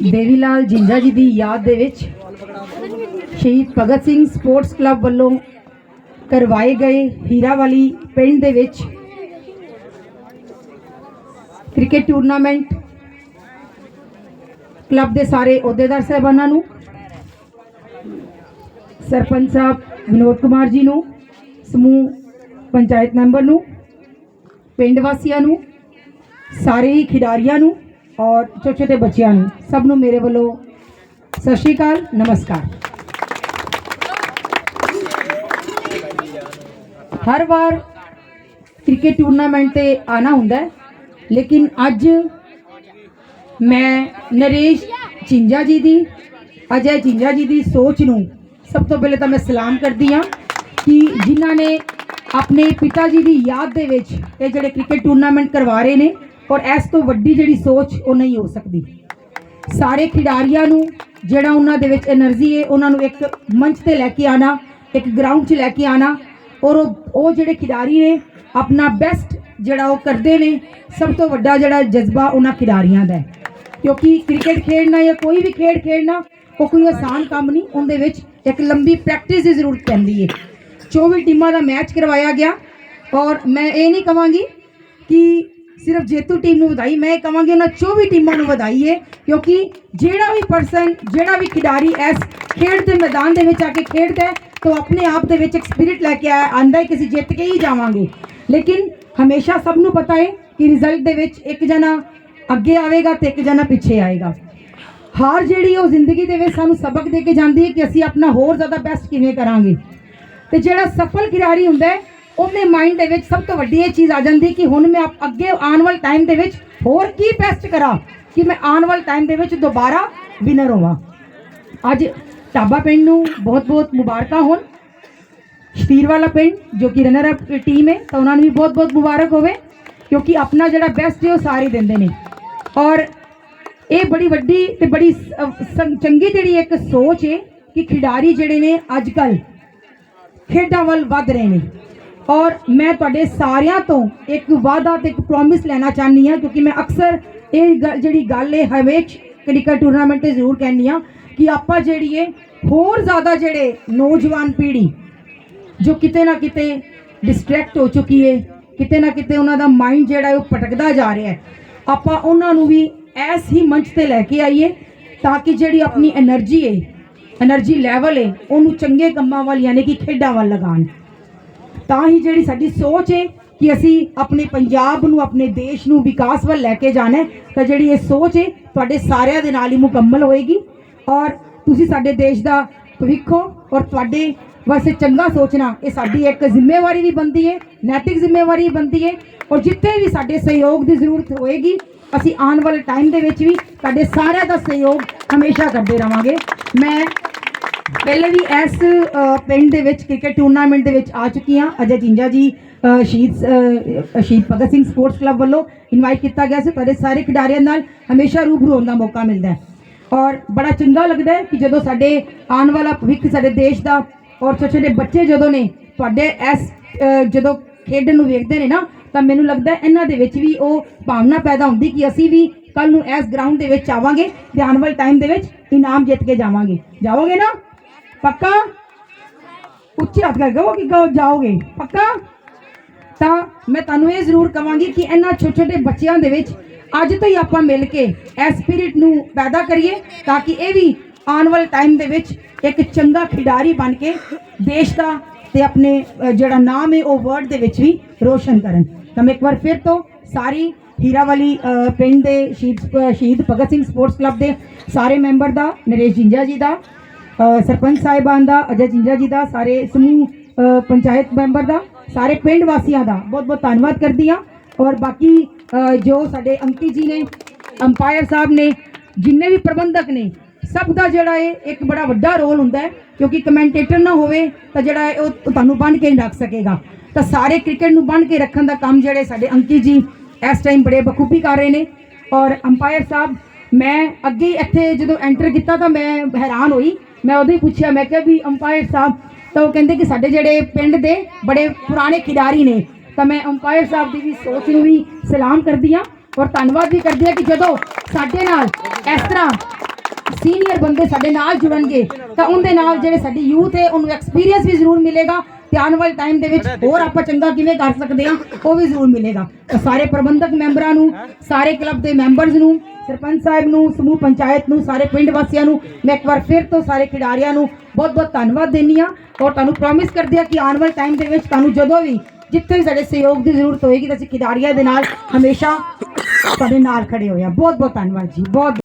ਦੇਵੀ ਲਾਲ ਜਿੰਜਾ ਜੀ ਦੀ ਯਾਦ ਦੇ ਵਿੱਚ ਸ਼ਹੀਦ ਭਗਤ ਸਿੰਘ ਸਪੋਰਟਸ ਕਲੱਬ ਵੱਲੋਂ ਕਰਵਾਏ ਗਏ ਹੀਰਾਵਾਲੀ ਪਿੰਡ ਦੇ ਵਿੱਚ ਕ੍ਰਿਕਟ ਟੂਰਨਾਮੈਂਟ ਕਲੱਬ ਦੇ ਸਾਰੇ ਅਹੁਦੇਦਾਰ ਸਾਹਿਬਾਨਾਂ ਨੂੰ, ਸਰਪੰਚ ਸਾਹਿਬ ਵਿਨੋਦ ਕੁਮਾਰ ਜੀ ਨੂੰ, ਸਮੂਹ ਪੰਚਾਇਤ ਮੈਂਬਰ ਨੂੰ, ਪਿੰਡ ਵਾਸੀਆਂ ਨੂੰ, ਸਾਰੇ ਹੀ ਖਿਡਾਰੀਆਂ ਨੂੰ ਔਰ ਛੋਟੇ ਛੋਟੇ ਬੱਚਿਆਂ ਨੂੰ ਸਭ ਨੂੰ ਮੇਰੇ ਵੱਲੋਂ ਸਤਿ ਸ਼੍ਰੀ ਅਕਾਲ ਨਮਸਕਾਰ ਹਰ ਵਾਰ ਕ੍ਰਿਕਟ ਟੂਰਨਾਮੈਂਟ ਤੇ ਆਣਾ ਹੁੰਦਾ ਹੈ ਲੇਕਿਨ ਅੱਜ ਮੈਂ ਨਰੇਸ਼ ਚਿੰਜਾ ਜੀ ਦੀ ਅਜੇ ਚਿੰਜਾ ਜੀ ਦੀ ਸੋਚ ਨੂੰ ਸਭ ਤੋਂ ਪਹਿਲੇ ਤਾਂ ਮੈਂ ਸਲਾਮ ਕਰਦੀ ਹਾਂ ਕਿ ਜਿਨ੍ਹਾਂ ਨੇ ਆਪਣੇ ਪਿਤਾ ਜੀ ਦੀ ਯਾਦ ਦੇ ਵਿੱਚ ਇਹ ਜਿਹੜੇ ਕ੍ਰਿਕਟ ਟੂਰਨਾਮੈਂਟ ਕਰਵਾ ਰਹੇ ਨੇ ਔਰ ਇਸ ਤੋਂ ਵੱਡੀ ਜਿਹੜੀ ਸੋਚ ਉਹ ਨਹੀਂ ਹੋ ਸਕਦੀ। ਸਾਰੇ ਖਿਡਾਰੀਆਂ ਨੂੰ ਜਿਹੜਾ ਉਹਨਾਂ ਦੇ ਵਿੱਚ એનર્ਜੀ ਹੈ ਉਹਨਾਂ ਨੂੰ ਇੱਕ ਮੰਚ ਤੇ ਲੈ ਕੇ ਆਣਾ, ਇੱਕ ਗਰਾਊਂਡ 'ਚ ਲੈ ਕੇ ਆਣਾ ਔਰ ਉਹ ਉਹ ਜਿਹੜੇ ਖਿਡਾਰੀ ਨੇ, ਆਪਣਾ ਬੈਸਟ ਜਿਹੜਾ ਉਹ ਕਰਦੇ ਨੇ, ਸਭ ਤੋਂ ਵੱਡਾ ਜਿਹੜਾ ਜਜ਼ਬਾ ਉਹਨਾਂ ਖਿਡਾਰੀਆਂ ਦਾ ਹੈ। ਕਿਉਂਕਿ ਕ੍ਰਿਕਟ ਖੇਡਣਾ ਜਾਂ ਕੋਈ ਵੀ ਖੇਡ ਖੇਡਣਾ, ਉਹ ਕੋਈ ਆਸਾਨ ਕੰਮ ਨਹੀਂ, ਉਹਦੇ ਵਿੱਚ ਇੱਕ ਲੰਬੀ ਪ੍ਰੈਕਟਿਸ ਦੀ ਜ਼ਰੂਰਤ ਪੈਂਦੀ ਹੈ 24 ਟੀਮਾਂ ਦਾ ਮੈਚ ਕਰਵਾਇਆ ਗਿਆ ਔਰ ਮੈਂ ਇਹ ਨਹੀਂ ਕਹਾਂਗੀ ਕਿ ਸਿਰਫ ਜੇਤੂ ਟੀਮ ਨੂੰ ਵਧਾਈ। ਮੈਂ ਇਹ ਕਵਾਂਗੀ ਉਹਨਾਂ 24 ਟੀਮਾਂ ਨੂੰ ਵਧਾਈ ਹੈ ਕਿਉਂਕਿ ਜਿਹੜਾ ਵੀ ਪਰਸਨ ਜਿਹੜਾ ਵੀ ਖਿਡਾਰੀ ਇਸ ਖੇਡ ਦੇ ਮੈਦਾਨ ਦੇ ਵਿੱਚ ਆ ਕੇ ਖੇਡਦਾ ਹੈ, ਤਾਂ ਉਹ ਆਪਣੇ ਆਪ ਦੇ ਵਿੱਚ ਇੱਕ ਸਪਿਰਿਟ ਲੈ ਕੇ ਆਇਆ ਆਂਦਾ ਹੈ ਕਿ ਅਸੀਂ ਜਿੱਤ ਕੇ ਹੀ ਜਾਵਾਂਗੇ। ਲੇਕਿਨ ਹਮੇਸ਼ਾ ਸਭ ਨੂੰ ਪਤਾ ਹੈ ਕਿ ਰਿਜ਼ਲਟ ਦੇ ਵਿੱਚ ਇੱਕ ਜਣਾ ਅੱਗੇ ਆਵੇਗਾ ਤੇ ਇੱਕ ਜਣਾ ਪਿੱਛੇ ਆਏਗਾ। ਹਾਰ ਜਿਹੜੀ ਉਹ ਜ਼ਿੰਦਗੀ ਦੇ ਵਿੱਚ ਸਾਨੂੰ ਸਬਕ ਦੇ ਕੇ ਜਾਂਦੀ ਹੈ ਕਿ ਅਸੀਂ ਆਪਣਾ ਹੋਰ ਜ਼ਿਆਦਾ ਬੈਸਟ ਕਿਵੇਂ ਕਰਾਂਗੇ। ਤੇ ਜਿਹੜਾ ਸਫਲ ਖਿਡਾਰੀ ਹੁੰਦਾ ਹੈ ਉਹਦੇ ਮਾਈਂਡ ਦੇ ਵਿੱਚ ਸਭ ਤੋਂ ਵੱਡੀ ਇਹ ਚੀਜ਼ ਆ ਜਾਂਦੀ ਕਿ ਹੁਣ ਮੈਂ ਆਪ- ਅੱਗੇ ਆਉਣ ਵਾਲੇ ਟਾਈਮ ਦੇ ਵਿੱਚ ਹੋਰ ਕੀ ਬੈਸਟ ਕਰਾਂ ਕਿ ਮੈਂ ਆਉਣ ਵਾਲੇ ਟਾਈਮ ਦੇ ਵਿੱਚ ਦੁਬਾਰਾ ਵਿਨਰ ਹੋਵਾਂ। ਅੱਜ ਟਾਬਾ ਪਿੰਡ ਨੂੰ ਬਹੁਤ-ਬਹੁਤ ਮੁਬਾਰਕਾਂ ਹੋਣ। ਸ਼ਤੀਰ ਵਾਲਾ ਪਿੰਡ, ਜੋ ਕਿ ਰਨਰ ਅਪ ਟੀਮ ਹੈ, ਤਾਂ ਉਹਨਾਂ ਨੂੰ ਵੀ ਬਹੁਤ-ਬਹੁਤ ਮੁਬਾਰਕ ਹੋਵੇ, ਕਿਉਂਕਿ ਆਪਣਾ ਜਿਹੜਾ ਬੈਸਟ ਹੈ, ਉਹ ਸਾਰੇ ਦਿੰਦੇ ਨੇ। ਔਰ ਇਹ ਬੜੀ ਵੱਡੀ ਤੇ ਬੜੀ ਚੰਗੀ ਜਿਹੜੀ ਇੱਕ ਸੋਚ ਹੈ ਕਿ ਖਿਡਾਰੀ ਜਿਹੜੇ ਨੇ ਅੱਜ ਕੱਲ੍ਹ ਖੇਡਾਂ ਵੱਲ ਵੱਧ ਰਹੇ ਨੇ। ਔਰ ਮੈਂ ਤੁਹਾਡੇ ਸਾਰਿਆਂ ਤੋਂ ਇੱਕ ਵਾਅਦਾ ਤੇ ਇੱਕ ਪ੍ਰੋਮਿਸ ਲੈਣਾ ਚਾਹਨੀ ਆ ਕਿਉਂਕਿ ਮੈਂ ਅਕਸਰ ਇਹ ਜਿਹੜੀ ਗੱਲ ਹੈ ਹਵੇਚ ਕ੍ਰਿਕਟ ਟੂਰਨਾਮੈਂਟ ਤੇ ਜ਼ਰੂਰ ਕਹਿੰਨੀ ਆ ਕਿ ਆਪਾਂ ਜਿਹੜੀ ਇਹ ਹੋਰ ਜ਼ਿਆਦਾ ਜਿਹੜੇ ਨੌਜਵਾਨ ਪੀੜ੍ਹੀ ਜੋ ਕਿਤੇ ਨਾ ਕਿਤੇ ਡਿਸਟਰੈਕਟ ਹੋ ਚੁੱਕੀ ਹੈ, ਕਿਤੇ ਨਾ ਕਿਤੇ ਉਹਨਾਂ ਦਾ ਮਾਈਂਡ ਜਿਹੜਾ ਉਹ ਭਟਕਦਾ ਜਾ ਰਿਹਾ ਹੈ, ਆਪਾਂ ਉਹਨਾਂ ਨੂੰ ਵੀ ਐਸ ਹੀ ਮੰਚ ਤੇ ਲੈ ਕੇ ਆਈਏ ਤਾਂ ਕਿ ਜਿਹੜੀ ਆਪਣੀ એનર્ਜੀ ਹੈ એનર્ਜੀ ਲੈਵਲ ਹੈ, ਉਹਨੂੰ ਚੰਗੇ ਕੰਮਾਂ ਵੱਲ, ਯਾਨੀ ਕਿ ਖੇਡਾਂ ਵੱਲ ਲਗਾਉਣ। ਤਾਂ ਹੀ ਜਿਹੜੀ ਸਾਡੀ ਸੋਚ ਹੈ ਕਿ ਅਸੀਂ ਆਪਣੇ ਪੰਜਾਬ ਨੂੰ, ਆਪਣੇ ਦੇਸ਼ ਨੂੰ ਵਿਕਾਸ ਵੱਲ ਲੈ ਕੇ ਜਾਣਾ ਤਾਂ ਜਿਹੜੀ ਇਹ ਸੋਚ ਹੈ ਤੁਹਾਡੇ ਸਾਰਿਆਂ ਦੇ ਨਾਲ ਹੀ ਮੁਕੰਮਲ ਹੋਏਗੀ। ਔਰ ਤੁਸੀਂ ਸਾਡੇ ਦੇਸ਼ ਦਾ ਭਵਿੱਖ ਹੋ ਔਰ ਤੁਹਾਡੇ ਵਾਸਤੇ ਚੰਗਾ ਸੋਚਣਾ, ਇਹ ਸਾਡੀ ਇੱਕ ਜ਼ਿੰਮੇਵਾਰੀ ਵੀ ਬਣਦੀ ਹੈ ਨੈਤਿਕ ਜ਼ਿੰਮੇਵਾਰੀ ਵੀ ਬਣਦੀ ਹੈ ਔਰ ਜਿੱਥੇ ਵੀ ਸਾਡੇ ਸਹਿਯੋਗ ਦੀ ਜ਼ਰੂਰਤ ਹੋਏਗੀ, ਅਸੀਂ ਆਉਣ ਵਾਲੇ ਟਾਈਮ ਦੇ ਵਿੱਚ ਵੀ ਤੁਹਾਡੇ ਸਾਰਿਆਂ ਦਾ ਸਹਿਯੋਗ ਹਮੇਸ਼ਾ ਕਰਦੇ ਰਵਾਂਗੇ। ਮੈਂ ਪਹਿਲੇ ਵੀ ਇਸ ਪਿੰਡ ਦੇ ਵਿੱਚ ਕ੍ਰਿਕਟ ਟੂਰਨਾਮੈਂਟ ਦੇ ਵਿੱਚ ਆ ਚੁੱਕੀ ਹਾਂ ਅਜੇ ਜਿੰਜਾ ਜੀ ਸ਼ਹੀਦ ਅ, ਸ਼ਹੀਦ ਭਗਤ ਸਿੰਘ ਸਪੋਰਟਸ ਕਲੱਬ ਵੱਲੋਂ ਇਨਵਾਈਟ ਕੀਤਾ ਗਿਆ ਸੀ ਤੁਹਾਡੇ ਸਾਰੇ ਖਿਡਾਰੀਆਂ ਨਾਲ ਹਮੇਸ਼ਾ ਰੂਬਰੂ ਹੋਣ ਦਾ ਮੌਕਾ ਮਿਲਦਾ ਹੈ। ਔਰ ਬੜਾ ਚੰਗਾ ਲੱਗਦਾ ਹੈ ਕਿ ਜਦੋਂ ਸਾਡੇ ਆਉਣ ਵਾਲਾ ਭਵਿੱਖ ਸਾਡੇ ਦੇਸ਼ ਦਾ ਔਰ ਛੋਟੇ ਛੋਟੇ ਬੱਚੇ ਜਦੋਂ ਨੇ ਤੁਹਾਡੇ ਇਸ ਜਦੋਂ ਖੇਡਣ ਨੂੰ ਵੇਖਦੇ ਨੇ ਨਾ ਤਾਂ ਮੈਨੂੰ ਲੱਗਦਾ ਇਹਨਾਂ ਦੇ ਵਿੱਚ ਵੀ ਉਹ ਭਾਵਨਾ ਪੈਦਾ ਹੁੰਦੀ ਕਿ ਅਸੀਂ ਵੀ ਕੱਲ ਨੂੰ ਇਸ ਗਰਾਊਂਡ ਦੇ ਵਿੱਚ ਆਵਾਂਗੇ ਤੇ ਆਉਣ ਵਾਲੇ ਟਾਈਮ ਦੇ ਵਿੱਚ ਇਨਾਮ ਜਿੱਤ ਕੇ ਜਾਵਾਂਗੇ। ਜਾਓਗੇ ਨਾ? ਪੱਕਾ? ਉੱਚੇ ਹੱਥ ਕਰਕੇ ਕਹੋ ਕਿ ਕਹੋ, ਜਾਓਗੇ। ਪੱਕਾ? ਤਾਂ ਮੈਂ ਤੁਹਾਨੂੰ ਇਹ ਜ਼ਰੂਰ ਕਵਾਂਗੀ ਕਿ ਇਹਨਾਂ ਛੋਟੇ ਛੋਟੇ ਬੱਚਿਆਂ ਦੇ ਵਿੱਚ ਅੱਜ ਤੋਂ ਹੀ ਆਪਾਂ ਮਿਲ ਕੇ ਇਸ ਸਪਿਰਿਟ ਨੂੰ ਪੈਦਾ ਕਰੀਏ ਤਾਂ ਕਿ ਇਹ ਵੀ ਆਉਣ ਵਾਲੇ ਟਾਈਮ ਦੇ ਵਿੱਚ ਇੱਕ ਚੰਗਾ ਖਿਡਾਰੀ ਬਣ ਕੇ ਦੇਸ਼ ਦਾ ਤੇ ਆਪਣੇ ਜਿਹੜਾ ਨਾਮ ਹੈ, ਉਹ ਵਰਲਡ ਦੇ ਵਿੱਚ ਵੀ ਰੋਸ਼ਨ ਕਰਨ। ਤਾਂ ਮੈਂ ਇੱਕ ਵਾਰ ਫਿਰ ਤੋਂ ਸਾਰੀ ਹੀਰਾਵਾਲੀ ਪਿੰਡ ਦੇ ਸ਼ਹੀਦ ਸ਼ਹੀਦ ਭਗਤ ਸਿੰਘ ਸਪੋਰਟਸ ਕਲੱਬ ਦੇ ਸਾਰੇ ਮੈਂਬਰ ਦਾ, ਨਰੇਸ਼ ਜਿੰਜਾ ਜੀ ਦਾ ਸਰਪੰਚ ਸਾਹਿਬਾਨ ਦਾ, ਅਜੇ ਜਿੰਜਾ ਜੀ ਦਾ, ਸਾਰੇ ਸਮੂਹ ਪੰਚਾਇਤ ਮੈਂਬਰ ਦਾ, ਸਾਰੇ ਪਿੰਡ ਵਾਸੀਆਂ ਦਾ ਬਹੁਤ ਬਹੁਤ ਧੰਨਵਾਦ ਕਰਦੀ ਹਾਂ। ਔਰ ਬਾਕੀ ਜੋ ਸਾਡੇ ਅੰਕੀ ਜੀ ਨੇ, ਅੰਪਾਇਰ ਸਾਹਿਬ ਨੇ, ਜਿੰਨੇ ਵੀ ਪ੍ਰਬੰਧਕ ਨੇ, ਸਭ ਦਾ ਜਿਹੜਾ ਹੈ ਇੱਕ ਬੜਾ ਵੱਡਾ ਰੋਲ ਹੁੰਦਾ ਹੈ, ਕਿਉਂਕਿ ਕਮੈਂਟੇਟਰ ਨਾ ਹੋਵੇ ਤਾਂ ਜਿਹੜਾ ਹੈ ਉਹ ਤੁਹਾਨੂੰ ਬੰਨ ਕੇ ਨਹੀਂ ਰੱਖ ਸਕੇਗਾ। ਤਾਂ ਸਾਰੇ ਕ੍ਰਿਕਟ ਨੂੰ ਬੰਨ ਕੇ ਰੱਖਣ ਦਾ ਕੰਮ ਜਿਹੜੇ ਸਾਡੇ ਅੰਕੀ ਜੀ ਇਸ ਟਾਈਮ ਬੜੇ ਬਖੂਬੀ ਕਰ ਰਹੇ ਨੇ। ਔਰ ਅੰਪਾਇਰ ਸਾਹਿਬ, ਮੈਂ ਅੱਗੇ ਇੱਥੇ ਜਦੋਂ ਐਂਟਰ ਕੀਤਾ ਤਾਂ ਮੈਂ ਹੈਰਾਨ ਹੋਈ ਮੈਂ ਉਦੋਂ ਹੀ ਪੁੱਛਿਆ, ਮੈਂ ਕਿਹਾ ਵੀ ਅੰਪਾਇਰ ਸਾਹਿਬ, ਤਾਂ ਉਹ ਕਹਿੰਦੇ ਕਿ ਸਾਡੇ ਜਿਹੜੇ ਪਿੰਡ ਦੇ ਬੜੇ ਪੁਰਾਣੇ ਖਿਡਾਰੀ ਨੇ, ਤਾਂ ਮੈਂ ਅੰਪਾਇਰ ਸਾਹਿਬ ਦੀ ਵੀ ਸੋਚ ਨੂੰ ਵੀ ਸਲਾਮ ਕਰਦੀ ਹਾਂ ਔਰ ਧੰਨਵਾਦ ਵੀ ਕਰਦੀ ਹਾਂ ਕਿ ਜਦੋਂ ਸਾਡੇ ਨਾਲ ਇਸ ਤਰ੍ਹਾਂ ਸੀਨੀਅਰ ਬੰਦੇ ਸਾਡੇ ਨਾਲ ਜੁੜਨਗੇ, ਤਾਂ ਉਹਦੇ ਨਾਲ ਜਿਹੜੇ ਸਾਡੀ ਯੂਥ ਹੈ, ਉਹਨੂੰ ਐਕਸਪੀਰੀਅੰਸ ਵੀ ਜ਼ਰੂਰ ਮਿਲੇਗਾ ਤੇ ਆਉਣ ਵਾਲੇ ਟਾਈਮ ਦੇ ਵਿੱਚ ਹੋਰ ਆਪਾਂ ਚੰਗਾ ਕਿਵੇਂ ਕਰ ਸਕਦੇ ਹਾਂ ਉਹ ਵੀ ਜ਼ਰੂਰ ਮਿਲੇਗਾ। ਸਾਰੇ ਪ੍ਰਬੰਧਕ ਮੈਂਬਰਾਂ ਨੂੰ ਸਾਰੇ ਕਲੱਬ ਦੇ ਮੈਂਬਰਸ ਨੂੰ ਸਰਪੰਚ ਸਾਹਿਬ ਨੂੰ ਸਮੂਹ ਪੰਚਾਇਤ ਨੂੰ ਸਾਰੇ ਪਿੰਡ ਵਾਸੀਆਂ ਨੂੰ ਮੈਂ ਇੱਕ ਵਾਰ ਫਿਰ ਤੋਂ ਸਾਰੇ ਖਿਡਾਰੀਆਂ ਨੂੰ ਬਹੁਤ ਬਹੁਤ ਧੰਨਵਾਦ ਦਿੰਦੀ ਹਾਂ ਔਰ ਤੁਹਾਨੂੰ ਪ੍ਰੋਮਿਸ ਕਰਦੀ ਹਾਂ ਕਿ ਆਉਣ ਵਾਲੇ ਟਾਈਮ ਦੇ ਵਿੱਚ ਤੁਹਾਨੂੰ ਜਦੋਂ ਵੀ ਜਿੱਥੇ ਵੀ ਸਾਡੇ ਸਹਿਯੋਗ ਦੀ ਜ਼ਰੂਰਤ ਹੋਏਗੀ ਤਾਂ ਅਸੀਂ ਖਿਡਾਰੀਆਂ ਦੇ ਨਾਲ ਹਮੇਸ਼ਾ ਤੁਹਾਡੇ ਨਾਲ ਖੜੇ ਹੋਏ ਹਾਂ। ਬਹੁਤ ਬਹੁਤ ਧੰਨਵਾਦ ਜੀ ਬਹੁਤ